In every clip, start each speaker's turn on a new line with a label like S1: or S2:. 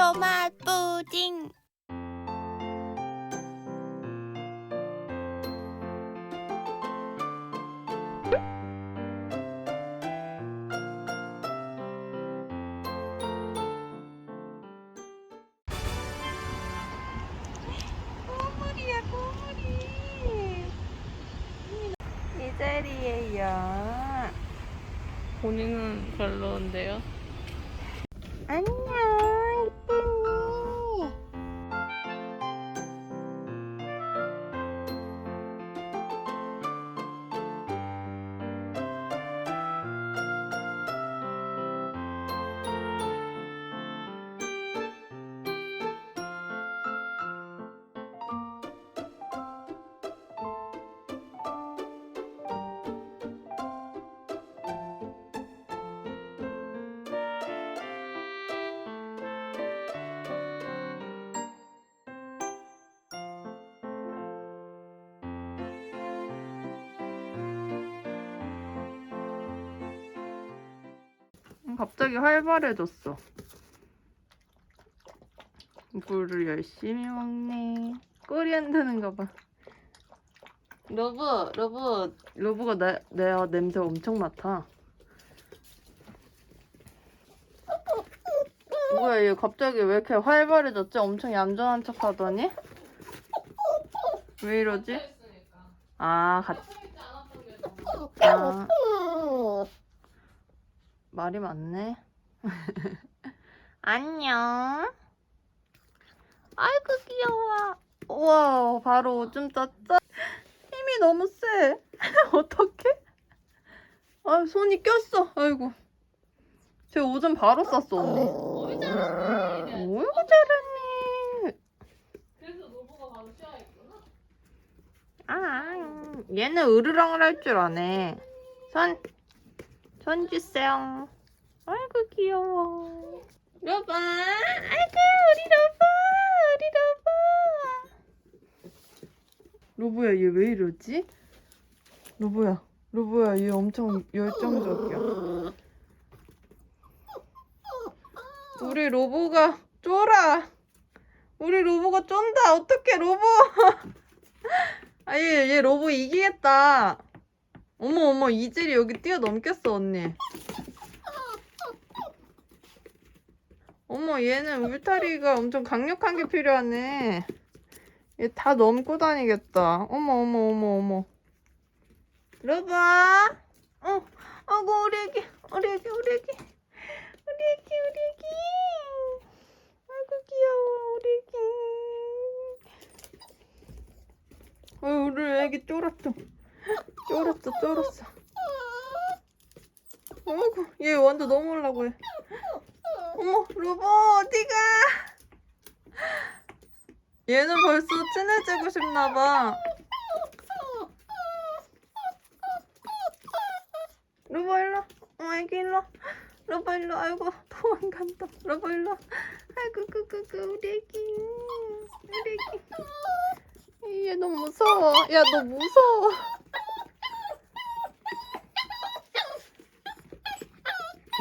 S1: 토마토 푸딩. 꼬물이야 꼬물이. 이 자리에요.
S2: 본인은 별로인데요.
S1: 안녕
S2: 갑자기 활발해졌어. 물을 열심히 먹네. 꼬리 흔드는가 봐. 러브, 러브, 러브가 내, 내 냄새 엄청 맡아. 뭐야, 얘 갑자기 왜 이렇게 활발해졌지? 엄청 얌전한 척 하더니? 왜 이러지? 아, 같, 아, 말이 많네. 안녕. 아이고 귀여워. 우와 바로 오줌 쌌다. 힘이 너무 세. 어떡해? 아 손이 꼈어. 아이고. 제 오줌 바로 쌌어 언니. 어이구 잘했네. 그래서 노부가 바로 쉬어야겠구나. 아 얘는 으르렁을 할 줄 아네. 손. 손 주세요. 아이고 귀여워. 로바, 아이고 우리 로바, 우리 로바. 로보야 얘 왜 이러지? 로보야, 로보야 얘 엄청 열정적이야. 우리 로보가 쫄아. 우리 로보가 쫀다. 어떡해 로보. 아얘 얘 로보 이기겠다. 어머 어머 이젤이 여기 뛰어넘겠어 언니. 어머 얘는 울타리가 엄청 강력한 게 필요하네. 얘 다 넘고 다니겠다. 어머 어머 어머 어머. 러봐. 어, 아고 우리 애기, 우리 애기, 우리 애기, 우리 애기, 우리 애기. 아이고 귀여워 우리 애기. 어, 우리 애기 쫄았어. 쫄았어, 쫄았어. 어이구, 얘 완전 넘어오려고 해. 어머, 로보, 어디가? 얘는 벌써 친해지고 싶나봐. 로보, 일로. 어, 애기, 일로. 로보, 일로. 아이고, 도망간다. 로보, 일로. 아이고, 꾸꾸꾸, 우리 애기. 우리 애기. 얘 너무 무서워. 야, 너 무서워.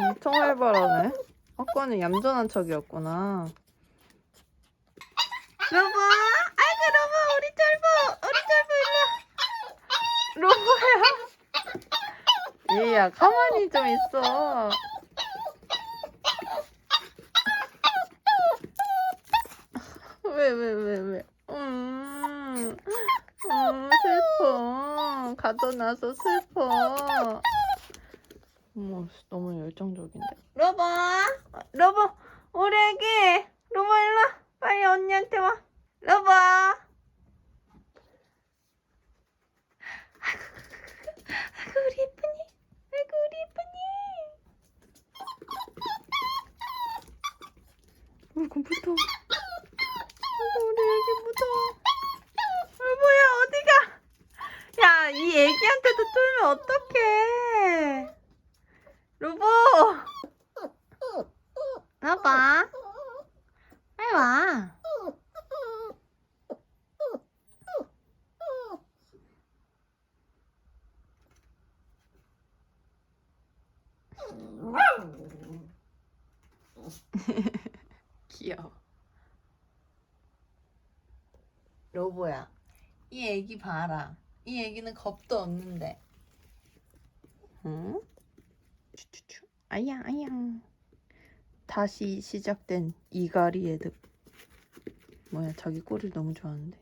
S2: 엄청 활발하네. 아까는 얌전한 척이었구나. 로보, 아이고 로보, 우리 쫄보, 우리 쫄보 일로. 로보야. 얘야, 가만히 좀 있어. 왜, 왜, 왜, 왜? 음, 음, 슬퍼. 가둬놔서 슬퍼. 어머, 너무 열정적인데. 로보, 로보, 우리 애기. 로보 일로 와. 빨리 언니한테 와. 로보. 아이고, 우리 예쁜이. 아이고, 우리 예쁜이. 아이고, 무서워. 아이고, 우리 애기 무서워. 로보야, 어디가? 야, 이 애기한테도 쫄면 어떡해. 로보! 와봐. 빨리 와. 귀여워. 로보야, 이 애기 봐라. 이 애기는 겁도 없는데. 응? 추추추. 아야, 아야. 다시 시작된 이가리 애들. 뭐야, 자기 꼬리를 너무 좋아하는데.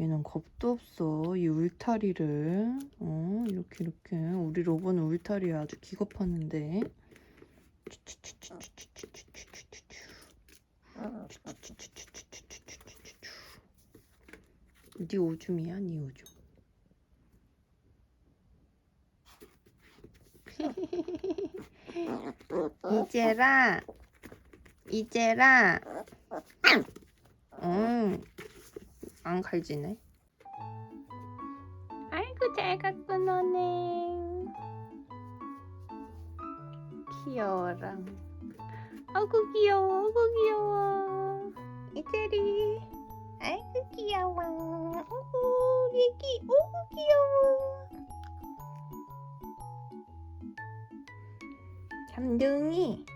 S2: 얘는 겁도 없어. 이 울타리를. 어, 이렇게, 이렇게. 우리 로보는 울타리에 아주 기겁하는데. 네 오줌이야, 네 오줌. 이제라, 이제라. 응, 안 갈지네. 아이고 잘 갖고 노네. 귀여워라. 아구 귀여워, 아구 귀여워. 이태리. 아이고 귀여워. 오구 얘기, 오구 귀여워. 잠둥이.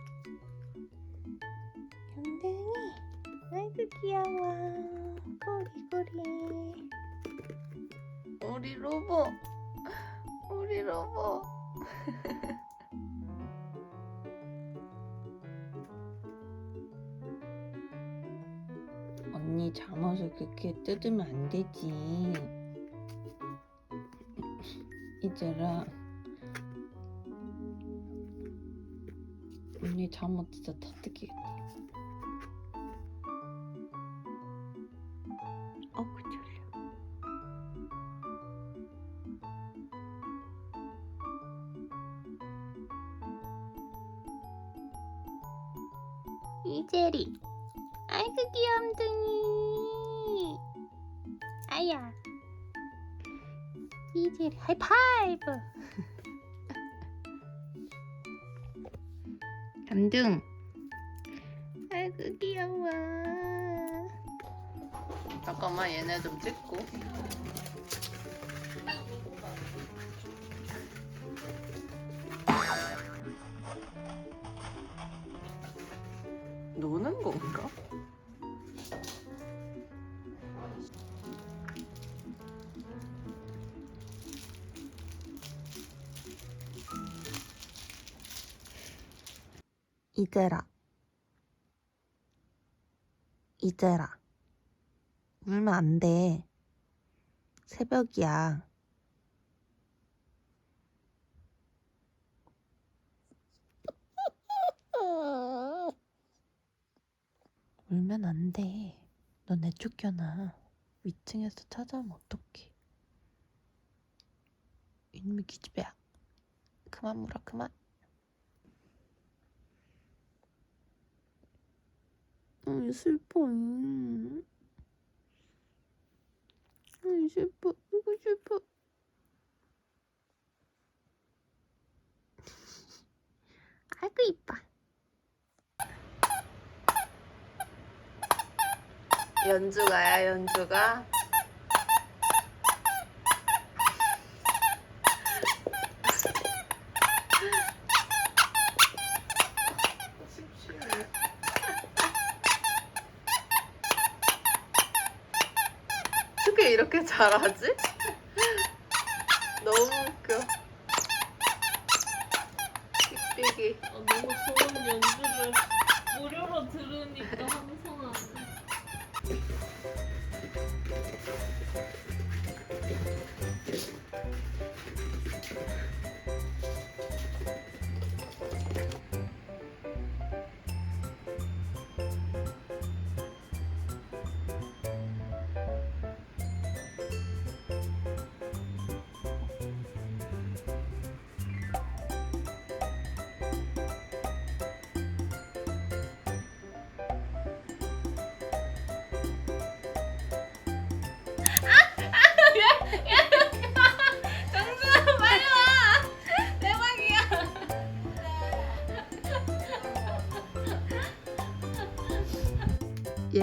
S2: 귀여워. 꼬리꼬리. 우리 로보. 우리 로보. 언니 잠옷을 그렇게 뜯으면 안 되지. 이제라. 언니 잠옷 진짜 다 뜯기겠다. 감둥. 아이고 귀여워. 잠깐만 얘네 좀 찍고. 노는 건가? 이제라. 이제라. 울면 안 돼. 새벽이야. 울면 안 돼. 너 내쫓겨나. 위층에서 찾아오면 어떡해. 이놈의 기집애야. 그만 물어, 그만. 응, 슬퍼. 응. 응, 슬퍼. 이거 슬퍼. 아이고, 이뻐. 연주가야, 연주가. 어떻게 이렇게 잘하지?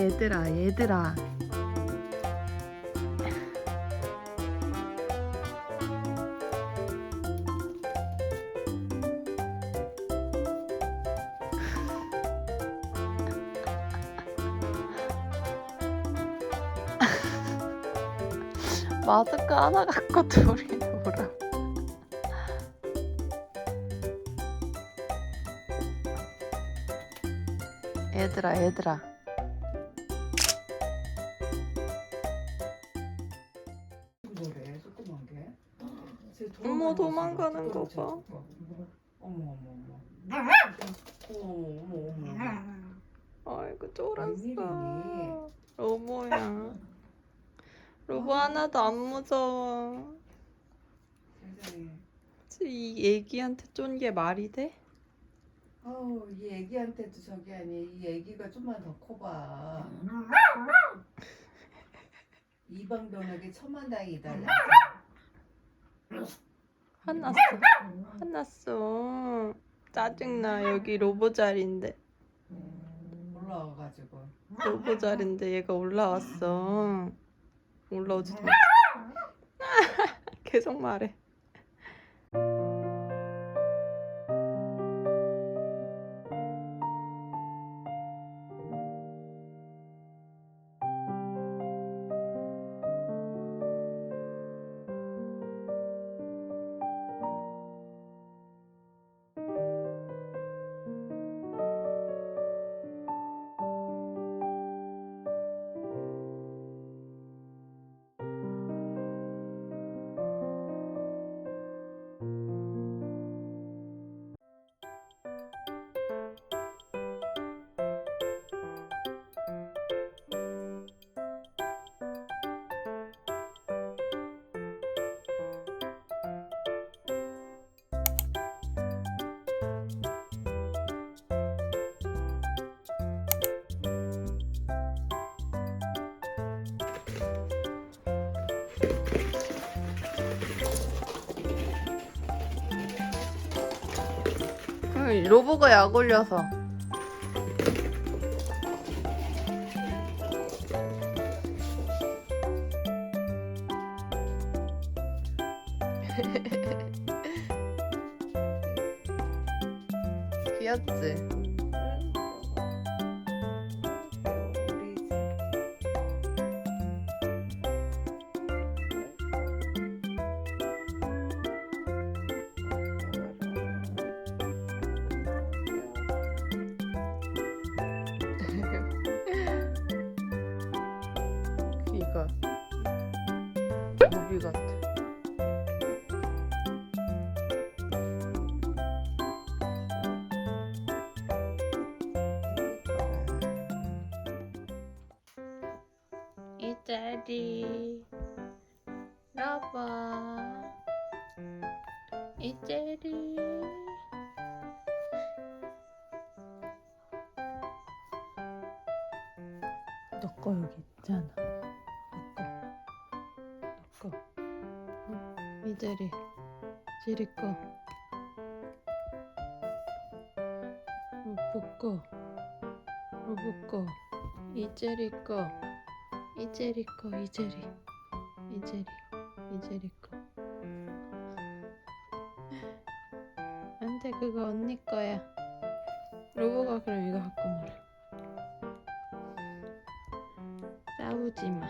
S2: 얘들아 얘들아. 마스크 하나 갖고 둘이 놀아 얘들아 얘들아. 어머,
S3: 도망가는
S2: 거거
S3: 봐.
S2: 봐.
S3: 어머 어머 어머.
S2: 아이고
S3: 웬일이니?
S2: 쫄았어. 로보야. 로보 하나도 안 무서워. 이 애기한테 쫀 게 말이 돼?
S3: 아우 이 애기한테도 저기 아니 이 애기가 좀만 더 커봐. 이방병에게 천만다행이다.
S2: 화났어. 화났어. 짜증나. 여기 로보 자리인데.
S3: 올라와가지고.
S2: 로보 자리인데 얘가 올라왔어. 올라오지도 못해. 계속 말해. 응, 로보가 약 올려서. 귀엽지? 이 자리 러버 이 자리 너 거 여기 있잖아. 너거. 너거. 응? 이 자리 지리 거. 로보 거. 로보 거. 이제리 거 이제리 거 이제리. 이제리 이제리 거. 안돼 그거 언니 거야. 로보가 그럼 이거 갖고 놀아. 싸우지 마.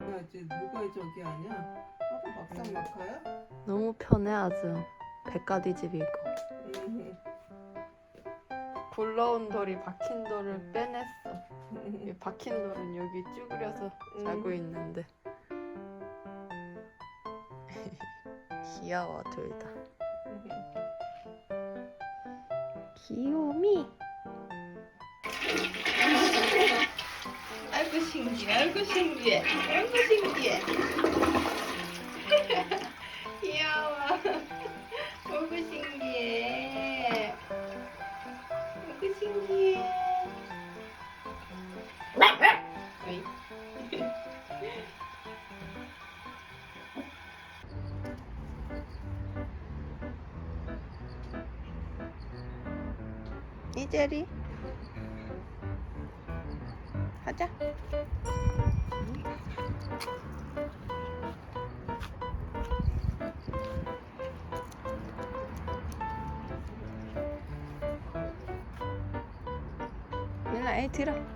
S3: 야, 이제 누가 저기 아니야? 아빠 막상 막하야?
S2: 너무 편해 아주. 백가디 집이고.
S3: 음.
S2: 굴러온 돌이 박힌 돌을 빼냈어. 이 박힌 돌은 여기 쭈그려서 자고
S3: 음.
S2: 있는데. 귀여워 둘 다. 귀요미. 아이고 신기해 아이고 신기해. 아이고 신기해 하자 일로 애 들어